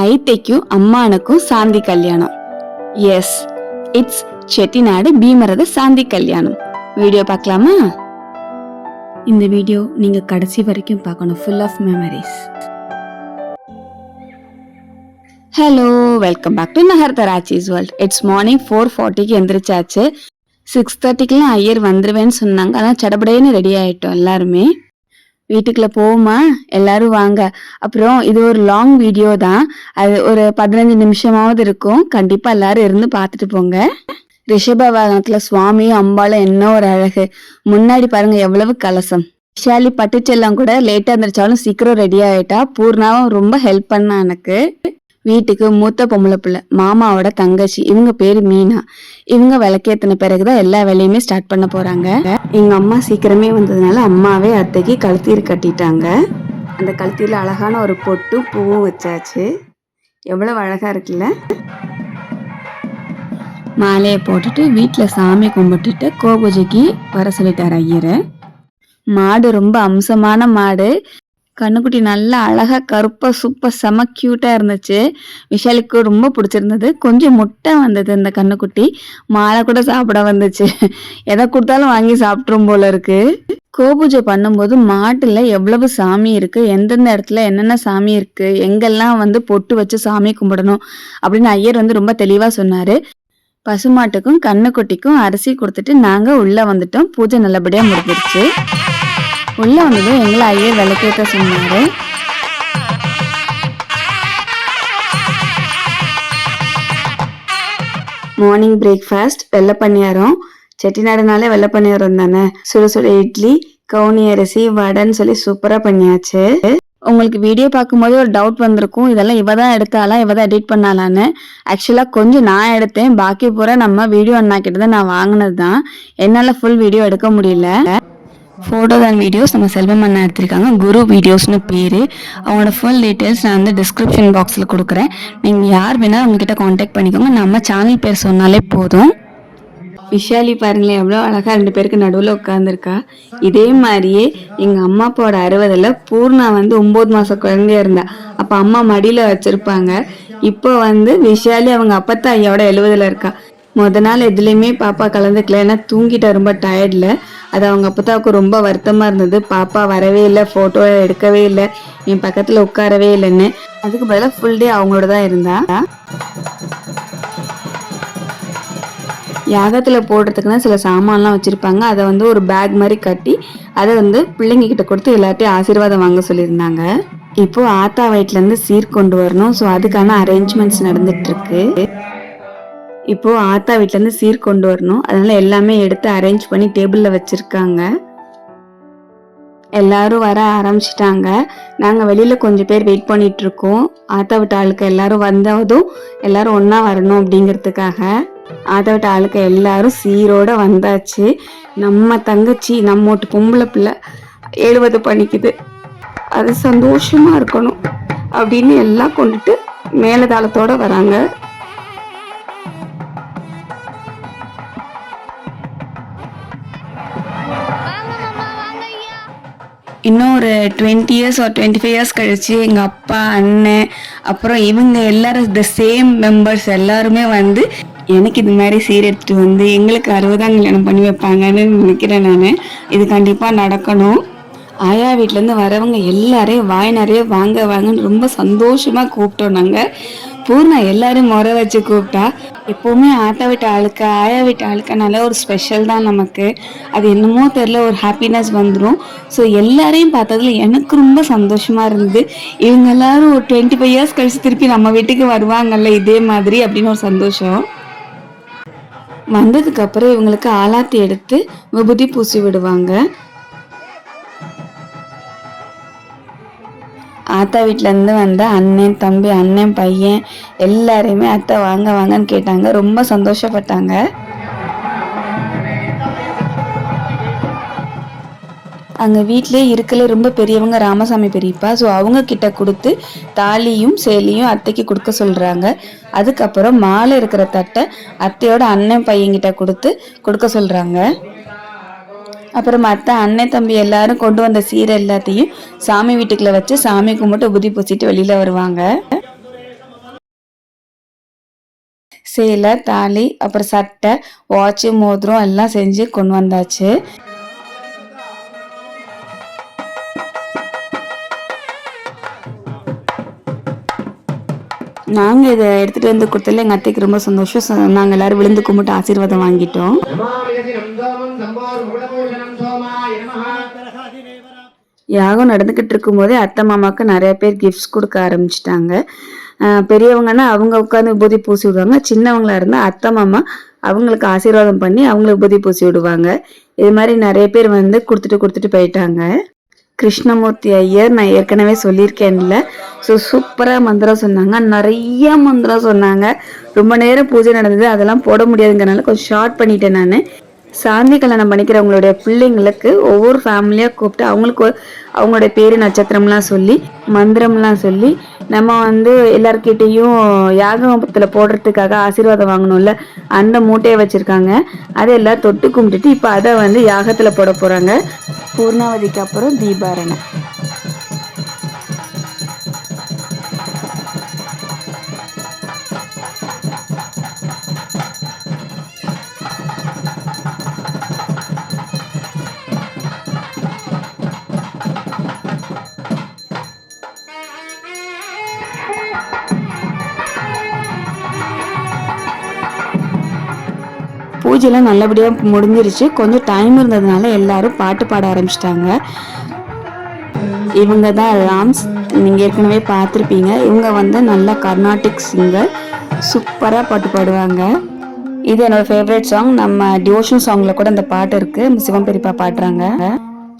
ஐத்தைக்கும் அம்மானுக்கும் சாந்தி கல்யாணம். எஸ் இட்ஸ் செட்டிநாடு பீமரத சாந்தி கல்யாணம். வீடியோ பார்க்கலாமா? இந்த வீடியோ நீங்க கடைசி வரைக்கும் பார்க்கணும். Full of memories hello welcome back to நகர் தராச்சிஸ் வேர்ல்ட் இட்ஸ் மார்னிங் ஃபோர் ஃபார்ட்டிக்கு எந்திரிச்சாச்சு. சிக்ஸ் தேர்ட்டிக்கெலாம் ஐயர் வந்துருவேன்னு சொன்னாங்க. அதான் சடபடேன்னு ரெடி ஆயிட்டோம் எல்லாருமே. வீட்டுக்குள்ளே போவோமா? எல்லாரும் வாங்க. அப்புறம் இது ஒரு லாங் வீடியோ தான். அது ஒரு பதினஞ்சு நிமிஷமாவது இருக்கும். கண்டிப்பாக எல்லாரும் இருந்து பார்த்துட்டு போங்க. ரிஷப வாகனத்தில் சுவாமியும் அம்பாலும் என்ன ஒரு அழகு. முன்னாடி பாருங்க எவ்வளவு கலசம். விஷாலி பட்டுச்செல்லாம் கூட லேட்டாக இருந்துருச்சாலும் சீக்கிரம் ரெடி ஆகிட்டா பூர்ணாவும் ரொம்ப ஹெல்ப் பண்ணா எனக்கு. வீட்டுக்கு மூத்த பொம்பளை பிள்ளை மாமாவோட தங்கச்சி இவங்க பேரு மீனா. இவங்க விளக்கேத்தின பிறகுதான் எல்லா வேலையுமே ஸ்டார்ட் பண்ண போறாங்க. எங்க அம்மா சீக்கிரமே வந்ததுனால அம்மாவே அத்தைக்கு கழுத்தீர் கட்டிட்டாங்க. அந்த கழுத்தீர்ல அழகான ஒரு பொட்டும் பூவும் வச்சாச்சு. எவ்வளவு அழகா இருக்குல்ல? மாலையை போட்டுட்டு வீட்டில் சாமி கும்பிட்டுட்டு கோபூஜைக்கு வர சொல்லிட்டார் ஐயரை. மாடு ரொம்ப அம்சமான மாடு. கண்ணுக்குட்டி நல்லா அழகாக கருப்பாக சூப்பர் செம க்யூட்டாக இருந்துச்சு. விஷாலுக்கு ரொம்ப பிடிச்சிருந்தது. கொஞ்சம் முட்டை வந்தது இந்த கண்ணுக்குட்டி. மாலை கூட சாப்பிட வந்துச்சு. எதை கொடுத்தாலும் வாங்கி சாப்பிட்ரும் போல இருக்குது கோபூஜை பண்ணும்போது மாட்டில் எவ்வளவு சாமி இருக்குது எந்தெந்த இடத்துல என்னென்ன சாமி இருக்குது எங்கெல்லாம் வந்து பொட்டு வச்சு சாமி கும்பிடணும்? அப்படின்னு ஐயர் வந்து ரொம்ப தெளிவாக சொன்னார். பசுமாட்டுக்கும் கண்ணுக்குட்டிக்கும் அரிசி கொடுத்துட்டு நாங்கள் உள்ளே வந்துட்டோம். பூஜை நல்லபடியாக முடிஞ்சிருச்சு. உள்ள வந்ததும் எங்களை ஐயர் விளக்கேற்ற சொன்னாரு. மார்னிங் பிரேக்ஃபாஸ்ட் வெள்ளை பணியாரம். செட்டிநாடுனாலே வெள்ளை பணியாரம் தானே? சுட சுட இட்லி கவுனி அரிசி வடைன்னு சொல்லி சூப்பரா பண்ணியாச்சு. உங்களுக்கு வீடியோ பார்க்கும்போது ஒரு டவுட் வந்திருக்கும். இதெல்லாம் இவ தான் எடுத்தாளா இவ தான் எடிட் பண்ணாலான்னு ஆக்சுவலாக கொஞ்சம் நான் எடுத்தேன். பாக்கி பூரா நம்ம வீடியோ அண்ணா கிட்ட தான் நான் வாங்கினது தான் என்னால் ஃபுல் வீடியோ எடுக்க முடியல. ஃபோட்டோஸ் அண்ட் வீடியோஸ் நம்ம செல்வம் அண்ணா எடுத்திருக்காங்க. குரு வீடியோஸ்னு பேர். அவங்களோட ஃபுல் டீட்டெயில்ஸ் நான் வந்து டிஸ்கிரிப்ஷன் பாக்ஸில் கொடுக்குறேன். நீங்கள் யார் வேணால் அவங்ககிட்ட காண்டாக்ட் பண்ணிக்கோங்க. நம்ம சேனல் பேர் சொன்னாலே போதும். விஷாலி பாருங்களேன் எவ்வளோ அழகாக ரெண்டு பேருக்கு நடுவில் உட்காந்துருக்கா இதே மாதிரியே எங்கள் அம்மா அப்பாவோட அறுபதில் பூர்ணா வந்து ஒம்பது மாதம் குழந்தையாக இருந்தா. அப்போ அம்மா மடியில் வச்சுருப்பாங்க. இப்போ வந்து விஷாலி அவங்க அப்பத்தா ஐயாவோட எழுபதில் இருக்கா. முத நாள் எதுலேயுமே பாப்பா கலந்துக்கல. ஏன்னா தூங்கிட்டா ரொம்ப டயர்டில் அது அவங்க அப்பத்தாவுக்கு ரொம்ப வருத்தமாக இருந்தது. பாப்பா வரவே இல்லை ஃபோட்டோ எடுக்கவே இல்லை என் பக்கத்தில் உட்காரவே இல்லைன்னு. அதுக்கு பதிலாக ஃபுல் டே அவங்களோட தான் இருந்தா. யாகத்தில் போடுறதுக்குன்னு சில சாமான்லாம் வச்சுருப்பாங்க. அதை வந்து ஒரு பேக் மாதிரி கட்டி அதை வந்து பிள்ளைங்கக்கிட்ட கொடுத்து எல்லாத்தையும் ஆசீர்வாதம் வாங்க சொல்லியிருந்தாங்க. இப்போது ஆத்தா வயிற்றுலேருந்து சீர் கொண்டு வரணும். ஸோ அதுக்கான அரேஞ்ச்மெண்ட்ஸ் நடந்துகிட்ருக்கு இப்போது இப்போ ஆத்தா வீட்டிலேருந்து சீர் கொண்டு வரணும். அதனால எல்லாமே எடுத்து அரேஞ்ச் பண்ணி டேபிளில் வச்சுருக்காங்க. எல்லாரும் வர ஆரம்பிச்சிட்டாங்க. நாங்கள் வெளியில் கொஞ்சம் பேர் வெயிட் பண்ணிட்டு இருக்கோம் ஆத்தா விட்ட ஆளுக்கு எல்லாரும் வந்ததும் எல்லாரும் ஒன்றா வரணும் அப்படிங்கிறதுக்காக ஆத்தா விட்ட ஆளுக்கு எல்லாரும் சீரோட வந்தாச்சு. நம்ம தங்கச்சி நம்ம வீட்டு பொம்பளை பிள்ளை எழுபது பண்ணிக்குது. அது சந்தோஷமா இருக்கணும் அப்படின்னு எல்லாம் கொண்டுட்டு மேலதாளத்தோட வராங்க. இன்னும் ஒரு டுவெண்ட்டி இயர்ஸ் ஒரு டுவெண்ட்டி ஃபைவ் இயர்ஸ் கழிச்சு எங்கள் அப்பா அண்ணன் அப்புறம் இவங்க எல்லாரும் த சேம் மெம்பர்ஸ் எல்லாருமே வந்து எனக்கு இது மாதிரி சீர் எடுத்துட்டு வந்து எங்களுக்கு அறுபதாம் கல்யாணம் பண்ணி வைப்பாங்கன்னு நினைக்கிறேன் நான். இது கண்டிப்பாக நடக்கணும். ஆயா வீட்டிலேருந்து வரவங்க எல்லாரையும் வாய் நிறைய வாங்க வாங்கன்னு ரொம்ப சந்தோஷமாக கூப்பிட்டோம் நாங்கள் பூர்ணா எல்லாரும் முறை வச்சு கூப்பிட்டா எப்போவுமே ஆட்டா விட்ட ஆளுக்கு ஆயா விட்ட ஆளுக்குனால ஒரு ஸ்பெஷல் தான் நமக்கு. அது என்னமோ தெரில ஒரு ஹாப்பினஸ் வந்துடும் ஸோ எல்லாரையும் பார்த்ததுல எனக்கு ரொம்ப சந்தோஷமாக இருந்தது. இவங்க எல்லாரும் ஒரு டுவெண்ட்டி ஃபைவ் இயர்ஸ் கழிச்சு திருப்பி நம்ம வீட்டுக்கு வருவாங்கல்ல இதே மாதிரி அப்படின்னு ஒரு சந்தோஷம். வந்ததுக்கப்புறம் இவங்களுக்கு ஆலாத்தி எடுத்து விபூதி பூசி விடுவாங்க. ஆத்தா வீட்டிலேருந்து வந்த அண்ணன் தம்பி அண்ணன் பையன் எல்லாரையுமே அத்தை வாங்க வாங்கன்னு கேட்டாங்க. ரொம்ப சந்தோஷப்பட்டாங்க. அங்கே வீட்டிலே இருக்கல ரொம்ப பெரியவங்க ராமசாமி பெரியப்பா. ஸோ அவங்க கிட்ட கொடுத்து தாலியும் சேலியும் அத்தைக்கு கொடுக்க சொல்கிறாங்க அதுக்கப்புறம் மாலை இருக்கிற தட்டை அத்தையோட அண்ணன் பையன்கிட்ட கொடுத்து கொடுக்க சொல்கிறாங்க அப்புறம் அத்தை அண்ணன் தம்பி எல்லாரும் கொண்டு வந்த சீரை எல்லாத்தையும் சாமி வீட்டுக்குள்ள வச்சு சாமி கும்பிட்டு உபதி பூசிட்டு வெளியில வருவாங்க. சேலை தாலி அப்புறம் சட்டை வாட்சு மோதிரம் எல்லாம் செஞ்சு கொண்டு வந்தாச்சு. நாங்கள் இதை எடுத்துகிட்டு வந்து கொடுத்தல எங்கள் அத்தைக்கு ரொம்ப சந்தோஷம். நாங்கள் எல்லாரும் விழுந்து கும்பிட்டு ஆசீர்வாதம் வாங்கிட்டோம். யாகம் நடந்துக்கிட்டு இருக்கும்போதே அத்தை மாமாவுக்கு நிறைய பேர் கிஃப்ட்ஸ் கொடுக்க ஆரம்பிச்சிட்டாங்க. பெரியவங்கன்னா அவங்க உட்காந்து விபூதி பூசி விடுவாங்க. சின்னவங்களா இருந்தால் அத்தை மாமா அவங்களுக்கு ஆசீர்வாதம் பண்ணி அவங்களுக்கு விபூதி பூசி விடுவாங்க. இது மாதிரி நிறைய பேர் வந்து கொடுத்துட்டு கொடுத்துட்டு போயிட்டாங்க. கிருஷ்ணமூர்த்தி ஐயர் நான் ஏற்கனவே சொல்லியிருக்கேன்ல. ஸோ சூப்பராக மந்திரம் சொன்னாங்க. நிறைய மந்திரம் சொன்னாங்க. ரொம்ப நேரம் பூஜை நடந்தது. அதெல்லாம் போட முடியாதுங்கிறனால கொஞ்சம் ஷார்ட் பண்ணிட்டேன் நான். சாந்தி கல்யாணம் பண்ணிக்கிறவங்களுடைய பிள்ளைங்களுக்கு ஒவ்வொரு ஃபேமிலியாக கூப்பிட்டு அவங்களுக்கு அவங்களுடைய பேர் நட்சத்திரம்லாம் சொல்லி மந்திரம்லாம் சொல்லி நம்ம வந்து எல்லார்கிட்டேயும் யாகத்தில் போடுறதுக்காக ஆசீர்வாதம் வாங்கணும்ல அந்த மூட்டையை வச்சுருக்காங்க. அதை எல்லாம் தொட்டு கும்பிட்டுட்டு இப்போ அதை வந்து யாகத்தில் போட போகிறாங்க பூர்ணாவதிக்கு அப்புறம் தீபாரணை. பூஜைலாம் நல்லபடியாக முடிஞ்சிருச்சு. கொஞ்சம் டைம் இருந்ததுனால எல்லாரும் பாட்டு பாட ஆரம்பிச்சிட்டாங்க. இவங்க தான் ராம்ஸ். நீங்கள் ஏற்கனவே பார்த்துருப்பீங்க. இவங்க வந்து நல்ல கர்நாடிக் சிங்கர் சூப்பராக பாட்டு பாடுவாங்க. இது என்னோட ஃபேவரட் சாங் நம்ம டிவோஷன் சாங்ல கூட அந்த பாட்டு இருக்குது சிவம் பெரியப்பா பாடுறாங்க.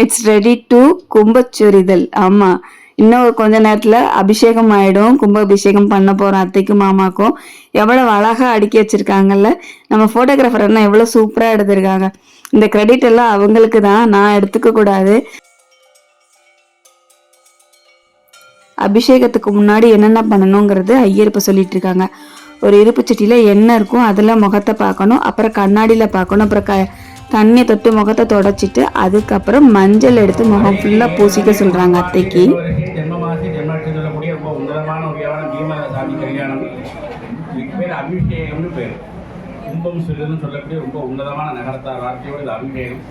இட்ஸ் ரெடி டு கும்பச்சுரிதல் ஆமாம் இன்னும் ஒரு கொஞ்ச நேரத்துல அபிஷேகம் ஆயிடும் கும்பாபிஷேகம் பண்ண போறோம் அத்தைக்கும் மாமாக்கும். எவ்வளவு அழகா அடுக்கி வச்சிருக்காங்கல்ல. நம்ம போட்டோகிராஃபர் என்ன எவ்வளவு சூப்பரா எடுத்திருக்காங்க. இந்த கிரெடிட் எல்லாம் அவங்களுக்கு தான். நான் எடுத்துக்க கூடாது. அபிஷேகத்துக்கு முன்னாடி என்னென்ன பண்ணணுங்கிறது ஐயர் இப்போ சொல்லிட்டு இருக்காங்க. ஒரு இருப்பு சட்டியில் எண்ணெய் இருக்கும் அதுல முகத்தை பார்க்கணும். அப்புறம் கண்ணாடியில பார்க்கணும். அப்புறம் க தண்ணியை தொட்டு முகத்தை தொடச்சிட்டு அதுக்கப்புறம் மஞ்சள் எடுத்து முகம் ஃபுல்லாக பூசிக்க சொல்கிறாங்க அத்தைக்கு. ரொம்ப அபிஷேகம்னு பேர் கும்பம் சொல்லக்கூடிய ரொம்ப உன்னதமான நகரத்தார் இது அபிஷேகம்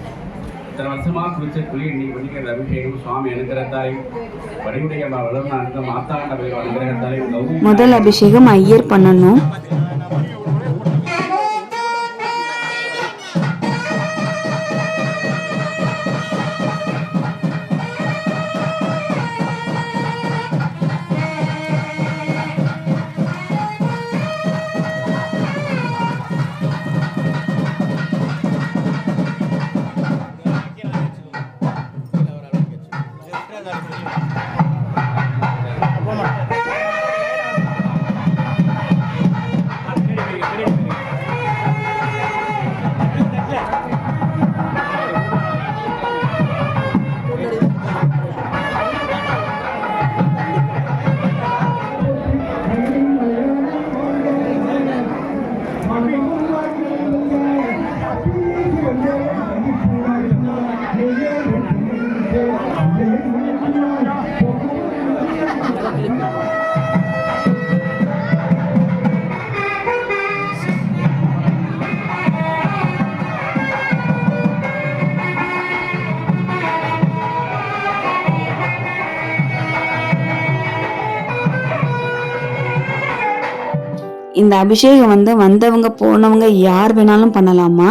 இத்தனை வருஷமாக குளிச்ச குழி இன்னைக்கு பண்ணிக்கிறது அபிஷேகம் சுவாமி அனுகிரகத்தாலையும் வடிவுடைய வளர்ந்த மாத்தாண்ட பயிர் அனுகிரகத்தாலையும் முதல் அபிஷேகம் ஐயர் பண்ணணும். இந்த அபிஷேகம் வந்து வந்தவங்க போனவங்க யார் வேணாலும் பண்ணலாமா?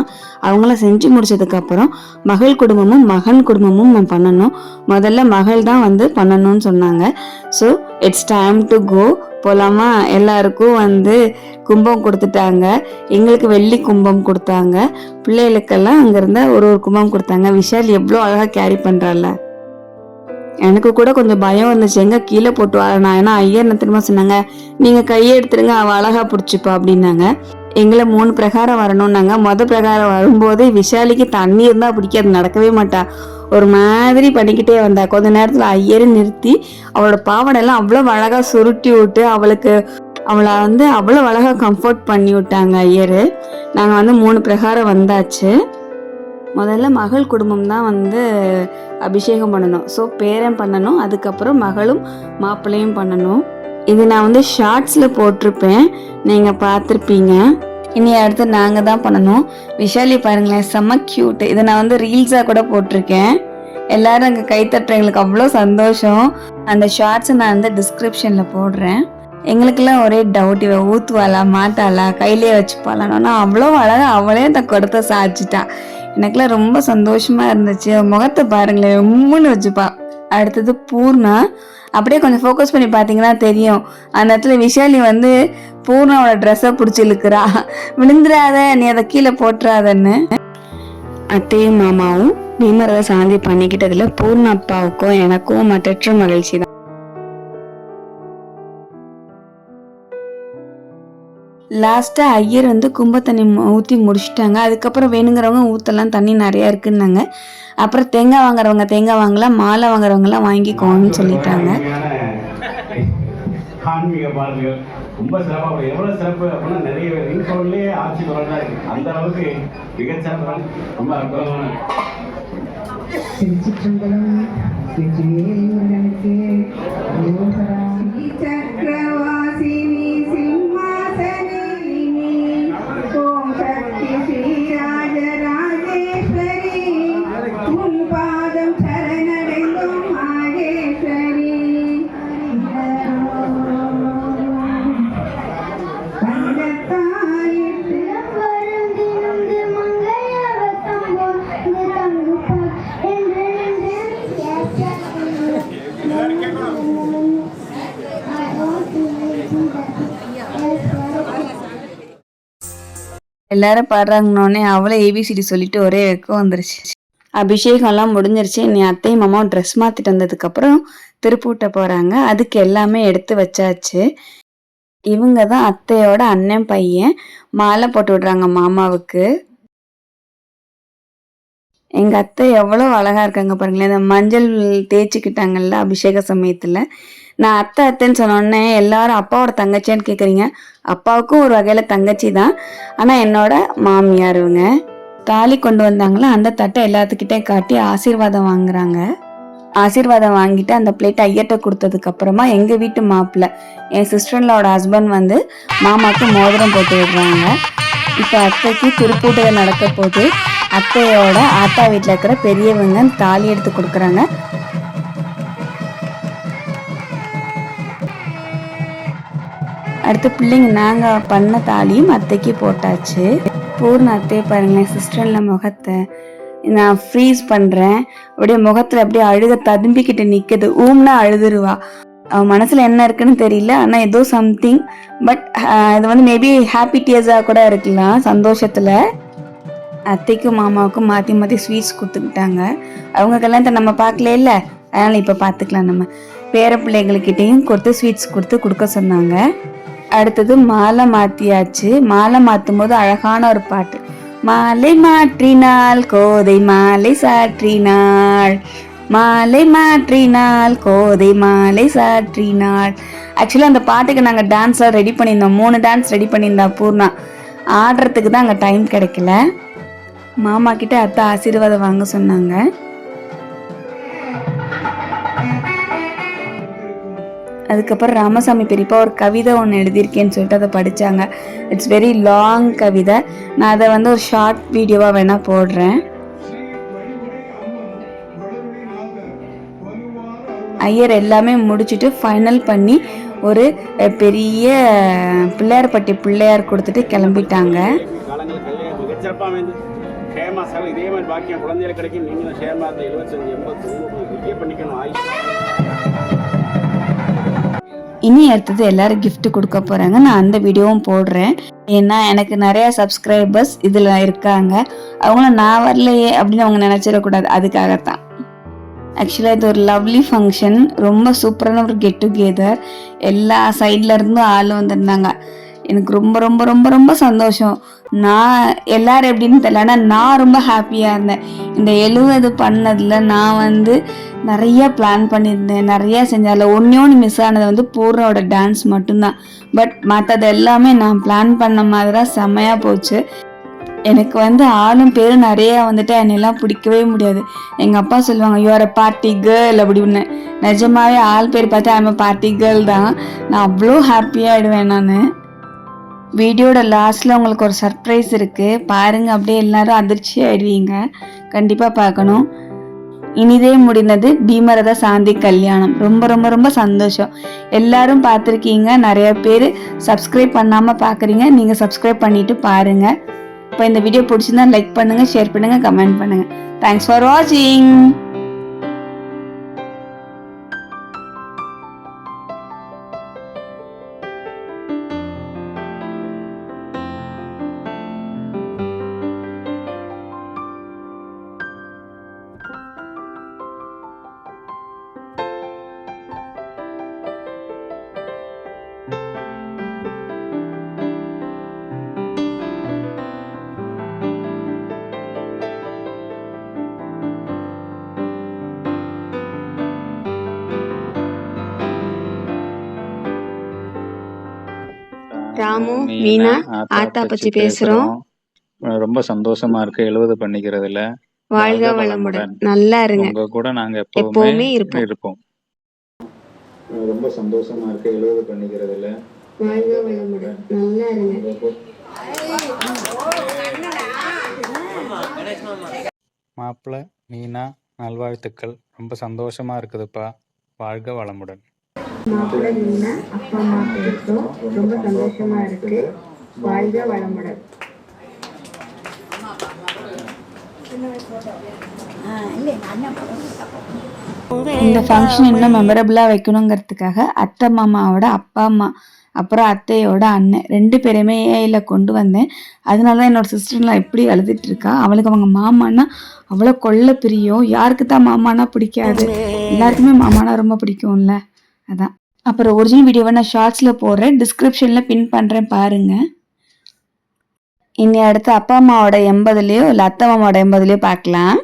அவங்கள செஞ்சு முடிச்சதுக்கப்புறம் மகள் குடும்பமும் மகன் குடும்பமும் நம்ம பண்ணணும். முதல்ல மகள் தான் வந்து பண்ணணும்னு சொன்னாங்க. So it's time to go போலாமா? எல்லாருக்கும் வந்து கும்பம் கொடுத்துட்டாங்க. எங்களுக்கு வெள்ளி கும்பம் கொடுத்தாங்க. பிள்ளைகளுக்கெல்லாம் அங்கேருந்த ஒரு ஒரு கும்பம் கொடுத்தாங்க. விஷால் எவ்வளோ அழகாக கேரி பண்ணுறாள்ல எனக்கு கூட கொஞ்சம் பயம் வந்துச்சு. எங்க கீழே போட்டு வரேன். ஏன்னா ஐயா என்ன திரும்ப சொன்னாங்க? நீங்க கையை எடுத்துருங்க அவ அழகா பிடிச்சிப்பா அப்படின்னாங்க. எங்களை மூணு பிரகாரம் வரணும்னாங்க. மொத பிரகாரம் வரும்போது விஷாலிக்கு தண்ணி இருந்தா பிடிக்காது. நடக்கவே மாட்டா. ஒரு மாதிரி பண்ணிக்கிட்டே வந்தா. கொஞ்ச நேரத்துல ஐயரை நிறுத்தி அவளோட பாவாடை எல்லாம் அவ்வளவு அழகா சுருட்டி விட்டு அவளுக்கு அவளை வந்து அவ்வளவு அழகா கம்ஃபர்ட் பண்ணி விட்டாங்க ஐயர். நாங்க வந்து மூணு பிரகாரம் வந்தாச்சு. முதல்ல மகள் குடும்பம் தான் வந்து அபிஷேகம் பண்ணணும். ஸோ பேரன் பண்ணணும் அதுக்கப்புறம் மகளும் மாப்பிள்ளையும் பண்ணணும். இது நான் வந்து ஷார்ட்ஸில் போட்டிருப்பேன். நீங்கள் பார்த்துருப்பீங்க. இனி அடுத்து நாங்கள் தான் பண்ணணும். விஷாலி பாருங்களேன் செம்ம க்யூட் இதை நான் வந்து ரீல்ஸாக கூட போட்டிருக்கேன். எல்லாரும் அங்கே கை தட்டுறவங்களுக்கு அவ்வளோ சந்தோஷம். அந்த ஷார்ட்ஸை நான் வந்து டிஸ்கிரிப்ஷனில் போடுறேன். எங்களுக்கெல்லாம் ஒரே டவுட் இவ ஊத்துவாளா மாட்டாளா கையிலே வச்சுப்பாளான்னா. அவ்வளோ அழகாக அவளே அந்த குடத்தை சாச்சிட்டா எனக்குலாம் ரொம்ப சந்தோஷமாக இருந்துச்சு. அவள் முகத்தை பாருங்களேன் உம்முன்னு வச்சுப்பா. அடுத்தது பூர்ணா. அப்படியே கொஞ்சம் ஃபோக்கஸ் பண்ணி பார்த்தீங்கன்னா தெரியும். அந்த இடத்துல விஷாலி வந்து பூர்ணாவோட ட்ரெஸ்ஸை பிடிச்சி இழுக்கிறா. விழுந்துடாத நீ அதை கீழே போட்டுறாதன்னு. அத்தையும் மாமாவும் பீமரத சாந்தி பண்ணிக்கிட்டதில் பூர்ண அப்பாவுக்கும் எனக்கும் மற்றற்ற மகிழ்ச்சி தான். லாஸ்டா ஐயர் வந்து கும்ப தண்ணி ஊற்றி முடிச்சிட்டாங்க. அதுக்கப்புறம் வேணுங்கிறவங்க ஊற்றலாம் தண்ணி நிறையா இருக்குன்னாங்க. அப்புறம் தேங்காய் வாங்குறவங்க தேங்காய் வாங்கலாம். மாலை வாங்குறவங்கலாம் வாங்கிக்கோங்கன்னு சொல்லிட்டாங்க. ஆன்மீக பாடல்கள் ரொம்ப சிறப்பாக எவ்வளோ சிறப்பு அப்படின்னா நிறைய பேர் இன்ஃபோன்லேயே ஆட்சி குரல் இருக்கு. அந்த அளவுக்கு மிகச்சிறப்பான ரொம்ப அற்புதமான எல்லாரும் பாடுறாங்கன்னொடனே அவளே ஏபிசிடி சொல்லிட்டு ஒரே வெக்கம் வந்துருச்சு. அபிஷேகம்லாம் முடிஞ்சிருச்சு. நீ அத்தையும் மாமாவும் ட்ரெஸ் மாத்திட்டு வந்ததுக்கப்புறம் திருப்பூட்ட போறாங்க. அதுக்கு எல்லாமே எடுத்து வச்சாச்சு. இவங்க தான் அத்தையோட அண்ணன் பையன். மாலை போட்டு விடுறாங்க மாமாவுக்கு. எங்க அத்தை எவ்வளவு அழகா இருக்காங்க பாருங்களேன். இந்த மஞ்சள் தேய்ச்சிக்கிட்டாங்கல்ல அபிஷேக சமயத்துல. நான் அத்தை அத்தைன்னு சொன்னோடனே எல்லாரும் அப்பாவோட தங்கச்சியான்னு கேட்குறீங்க அப்பாவுக்கும் ஒரு வகையில் தங்கச்சி தான். ஆனால் என்னோட மாமியார் இவங்க தாலி கொண்டு வந்தாங்களா அந்த தட்டை எல்லாத்துக்கிட்டே காட்டி ஆசீர்வாதம் வாங்குறாங்க. ஆசீர்வாதம் வாங்கிட்டு அந்த பிளேட் ஐயட்ட கொடுத்ததுக்கு அப்புறமா எங்க வீட்டு மாப்பிள்ள என் சிஸ்டர்லோட ஹஸ்பண்ட் வந்து மாமாக்கு மோதிரம் போட்டு விடுறாங்க. இப்போ அத்தைக்கு திருப்பூட்டுதல் நடக்க போது அத்தையோட ஆத்தா வீட்டில் இருக்கிற பெரியவங்க தாலி எடுத்து கொடுக்குறாங்க. அடுத்து பிள்ளைங்க நாங்கள் பண்ண தாலியும் அத்தைக்கு போட்டாச்சு. பூர்ண அத்தையை பாருங்களேன் சிஸ்டரில் முகத்தை. நான் ஃப்ரீஸ் பண்ணுறேன் அப்படியே முகத்தில் அப்படியே அழுக ததும்பிக்கிட்டு நிற்குது ஊம்னா அழுதுருவா. அவன் மனசில் என்ன இருக்குன்னு தெரியல. ஆனால் ஏதோ சம்திங் பட் இது வந்து மேபி ஹாப்பி டியர்ஸாக கூட இருக்கலாம் சந்தோஷத்தில். அத்தைக்கும் மாமாவுக்கும் மாற்றி மாற்றி ஸ்வீட்ஸ் கொடுத்துக்கிட்டாங்க. அவங்க கல்யாணத்தை நம்ம பார்க்கல இல்லை அதனால் இப்போ பார்த்துக்கலாம் நம்ம. பேர பிள்ளைங்கள்கிட்டையும் கொடுத்து ஸ்வீட்ஸ் கொடுத்து கொடுக்க சொன்னாங்க. அடுத்தது மாலை மாத்தியாச்சு. மாலை மாற்றும் போது அழகான ஒரு பாட்டு. மாலை மாற்றினால் கோதை மாலை சாற்றினாள் மாலை மாற்றினால் கோதை மாலை சாற்றினாள் ஆக்சுவலாக அந்த பாட்டுக்கு நாங்கள் டான்ஸ்லாம் ரெடி பண்ணியிருந்தோம். மூணு டான்ஸ் ரெடி பண்ணியிருந்தா பூர்ணா. ஆடுறதுக்கு தான் அங்கே டைம் கிடைக்கல. மாமா கிட்ட அத்தை ஆசீர்வாதம் வாங்க சொன்னாங்க. அதுக்கப்புறம் ராமசாமி பெரியப்பா ஒரு கவிதை ஒன்று எழுதியிருக்கேன்னு சொல்லிட்டு அதை படித்தாங்க இட்ஸ் வெரி லாங் கவிதை. நான் அதை வந்து ஒரு ஷார்ட் வீடியோவாக வேணால் போடுறேன். ஐயர் எல்லாமே முடிச்சுட்டு ஃபைனல் பண்ணி ஒரு பெரிய பிள்ளையார்பட்டி பிள்ளையார் கொடுத்துட்டு கிளம்பிட்டாங்க. இதே மாதிரி பாக்கியம் குழந்தைகளுக்கு கிடைக்கும் நீங்களும் ஷேமா எழுபத்தஞ்சு எண்பது பண்ணிக்கணும் ஆயுஷ் இனி அடுத்தது எல்லாரும் கிஃப்ட் கொடுக்க போறாங்க. நான் அந்த வீடியோவும் போடுறேன். ஏன்னா எனக்கு நிறைய சப்ஸ்கிரைபர்ஸ் இதுல இருக்காங்க. அவங்கள நான் வரலையே அப்படின்னு அவங்க நினைச்சிடக்கூடாது. அதுக்காகத்தான். ஆக்சுவலாக இது ஒரு லவ்லி ஃபங்க்ஷன் ரொம்ப சூப்பரான ஒரு கெட் டுகெதர் எல்லா சைட்ல இருந்தும் ஆள் வந்திருந்தாங்க. எனக்கு ரொம்ப ரொம்ப ரொம்ப ரொம்ப சந்தோஷம். நான் எல்லாரும் எப்படின்னு தெரியல ஆனால் நான் ரொம்ப ஹாப்பியாக இருந்தேன். இந்த எழுவது பண்ணதில் நான் வந்து நிறைய பிளான் பண்ணியிருந்தேன் நிறைய செஞ்சேன். அதில் ஒன்றே ஒன்று மிஸ் ஆனது வந்து பூர்ணோட டான்ஸ் மட்டும்தான். பட் மற்றது எல்லாமே நான் பிளான் பண்ண மாதிரி தான் செம்மையாக போச்சு. எனக்கு வந்து ஆளும் பேரும் நிறைய வந்துட்டு என்னெல்லாம் பிடிக்கவே முடியாது. எங்கள் அப்பா சொல்லுவாங்க யூஆர் அ பார்ட்டி கேர்ள் அப்படின்னு நிஜமாவே ஆள் பேர் பார்த்து ஐம் பார்ட்டி கேர்ள் தான். நான் அவ்வளோ ஹாப்பியாகிடுவேன் நான். வீடியோட லாஸ்ட்டில் உங்களுக்கு ஒரு சர்ப்ரைஸ் இருக்குது பாருங்கள் அப்படியே எல்லாரும் அதிர்ச்சி ஆயிடுவீங்க. கண்டிப்பாக பார்க்கணும். இனிதே முடிந்தது பீமரத சாந்தி கல்யாணம். ரொம்ப ரொம்ப ரொம்ப சந்தோஷம். எல்லாரும் பார்த்துருக்கீங்க. நிறைய பேர் சப்ஸ்கிரைப் பண்ணாமல் பார்க்குறீங்க. நீங்கள் சப்ஸ்கிரைப் பண்ணிட்டு பாருங்கள் இப்போ இந்த வீடியோ பிடிச்சிருந்தா லைக் பண்ணுங்கள் ஷேர் பண்ணுங்கள் கமெண்ட் பண்ணுங்கள் தேங்க்ஸ் ஃபார் வாட்சிங் ராமு மீனா ஆத்தா பத்தி பேசுறோம். ரொம்ப சந்தோஷமா இருக்கு. எழுவது பண்ணிக்கிறதுல. வாழ்க வளமுடன். நல்லா இருங்க. உங்க கூட நாங்க எப்பவுமே இருப்போம். ரொம்ப சந்தோஷமா இருக்கு. எழுவது பண்ணிக்கிறதுல. வாழ்க வளமுடன். நல்லா இருங்க. மாப்பிள்ளை மீனா நல்வாழ்த்துக்கள். ரொம்ப சந்தோஷமா இருக்குதுப்பா. வாழ்க வளமுடன். மாப்பிள்ளை மீனா அப்பா அம்மா பேசும் ரொம்ப சந்தோஷமா இருக்கு. வாழ்க வளமுடன். இந்த ஃபங்க்ஷன் இன்னும் மெமரபிளாக வைக்கணுங்கிறதுக்காக அத்தை மாமாவோட அப்பா அம்மா அப்புறம் அத்தையோட அண்ணன் ரெண்டு பேருமே ஏஐயில் கொண்டு வந்தேன். அதனால தான் என்னோட சிஸ்டர்லாம் எப்படி அழுதுட்டு இருக்கா. அவளுக்கு அவங்க மாமான்னா அவ்வளோ கொள்ள பிரியம். யாருக்கு தான் மாமானா பிடிக்காது. எல்லாருக்குமே மாமானா ரொம்ப பிடிக்கும்ல. அதான். அப்புறம் ஒரிஜினல் வீடியோவை நான் ஷார்ட்ஸில் போடுறேன். டிஸ்கிரிப்ஷனில் பின் பண்ணுறேன் பாருங்கள் இனி அடுத்து அப்பா அம்மாவோட எண்பதுலேயோ இல்லை அத்தை மாமாவோட எண்பதுலேயோ பார்க்கலாம்.